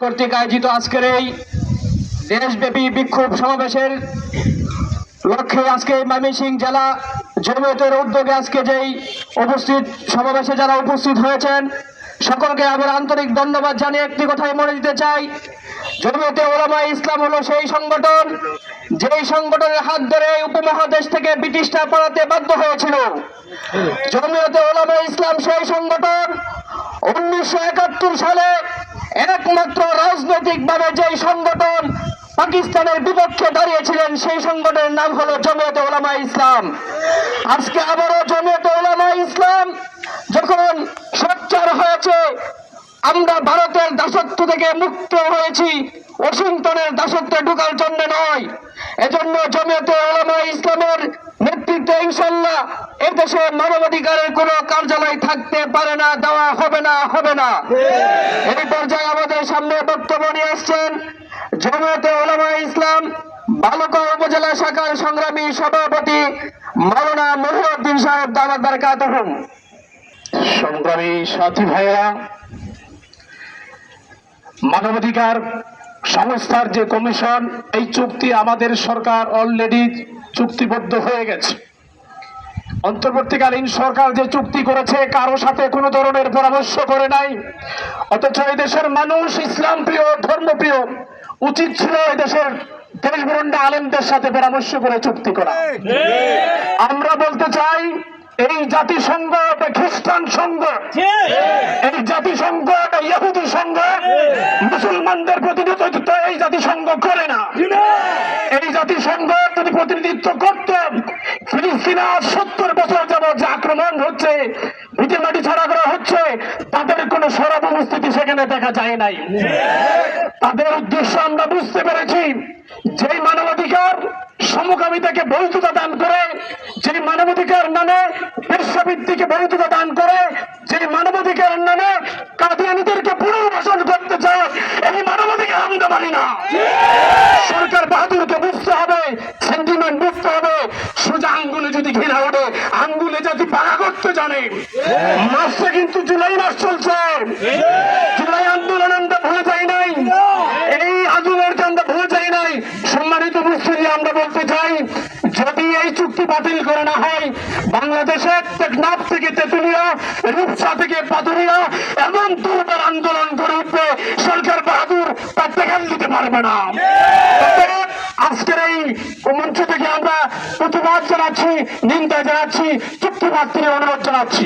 কর্তৃক আয়োজিত আজকের এই দেশব্যাপী বিক্ষোভ সমাবেশের লক্ষ্যে আজকে ময়মনসিংহ জেলা জমিয়তের উদ্যোগে আজকে যেই উপস্থিত সমাবেশে যারা উপস্থিত হয়েছেন, সকলকে আবার আন্তরিক ধন্যবাদ জানিয়ে একটি কথাই মনে দিতে চাই। জমিয়তে ওলামা ইসলাম হলো সেই সংগঠন, যেই সংগঠনের হাত ধরে উপমহাদেশ থেকে ব্রিটিশরা পড়াতে বাধ্য হয়েছিল। জমিয়তে ওলামা ইসলাম সেই সংগঠন উনিশশো একাত্তর সালে একমাত্র রাজনৈতিকভাবে যেই সংগঠন পাকিস্তানের বিপক্ষে দাঁড়িয়েছিলেন, সেই সংগঠনের নাম হলো জমিয়তে ওলামা ইসলাম। আজকে আবারও জমিয়তে ওলামা ইসলাম যখন সোচ্চার হয়েছে, আমরা ভারতের দাসত্ব থেকে মুক্ত হয়েছি, ওয়াশিংটনের দাসত্বে ঢুকার জন্য নয়, এজন্য জমিয়তে ইনশাল্লাহ এদেশে মানবাধিকারের কোনো কার্যালয় থাকতে পারে না দেওয়া হবে না হবে না। এই পর্যায়ে আমাদের সামনে বক্তব্য নিয়ে আসছেন জমিয়তে ওলামা ইসলাম বালুকা উপজেলা শাখার সংগ্রামী সভাপতি মাওলানা মহিউদ্দিন সাহেব দামাত বারকাতুহুম সংগ্রামী সাথী ভাইয়েরা মানবাধিকার সংস্থার যে কমিশন এই চুক্তি আমাদের সরকার অলরেডি চুক্তিবদ্ধ হয়ে গেছে। অন্তর্বর্তীকালীন সরকার যে চুক্তি করেছে, কারও সাথে কোনো ধরনের পরামর্শ করে নাই। অথচ এই দেশের মানুষ ইসলাম প্রিয় ধর্মপ্রিয়, উচিত ছিল এই দেশের দেশবরণ্ড আলেমদের সাথে পরামর্শ করে চুক্তি করা। আমরা বলতে চাই, এই জাতিসংঘ একটা খ্রিস্টান সংঘ, এই জাতিসংঘ একটা ইহুদি সংঘ, মুসলমানদের প্রতিনিধিত্ব এই জাতিসংঘ করে না। এই জাতিসংঘ যদি প্রতিনিধিত্ব করত ফিলিস্তিনা সত্তর বছর যাবৎ যে আক্রমণ হচ্ছে, ভিটে মাটি ছাড়া করা হচ্ছে, তাদের কোনো সরব উপস্থিতি সেখানে দেখা যায় নাই। তাদের উদ্দেশ্য আমরা বুঝতে পেরেছি, যেই মানবাধিকার সমকামিতাকে বৈধতা দান করে যে মানবাধিকার নামে বিশ্বভিত্তিকে বৈধতা দান করে যে মানবাধিকার নামে কাদিয়ানিদেরকে পুনর্বাসন করতে চায়, এই মানবাধিকার আমরা মানি না। সরকার বাহাদুরকে বুঝতে হবে সেন্টিমেন্ট বুঝতে হবে সোজা আঙ্গুলে যদি ঘৃণা ওঠে আঙ্গুলে যদি পাকা করতে জানে মাসটা কিন্তু জুলাই মাস চলছে। জুলাই আন্দোলন আমরা ভুলে যাই নাই। এই আন্দোলনকে আমরা ভুলে যাই নাই। সম্মানিত উপস্থিতি আমরা বলতে চাই যদি এই চুক্তি বাতিল করে না হয় বাংলাদেশের টেকনাফ থেকে তেতুলিয়া রূপসা থেকে পাতুরিয়া এমন দুর্বার আন্দোলন করে উঠবে সরকার বাহাদুর তার টেকান দিতে পারবে না। আজকের এই মঞ্চ থেকে আমরা প্রতিবাদ জানাচ্ছি নিন্দা জানাচ্ছি চুক্তিবাদ তিনি অনুরোধ জানাচ্ছি।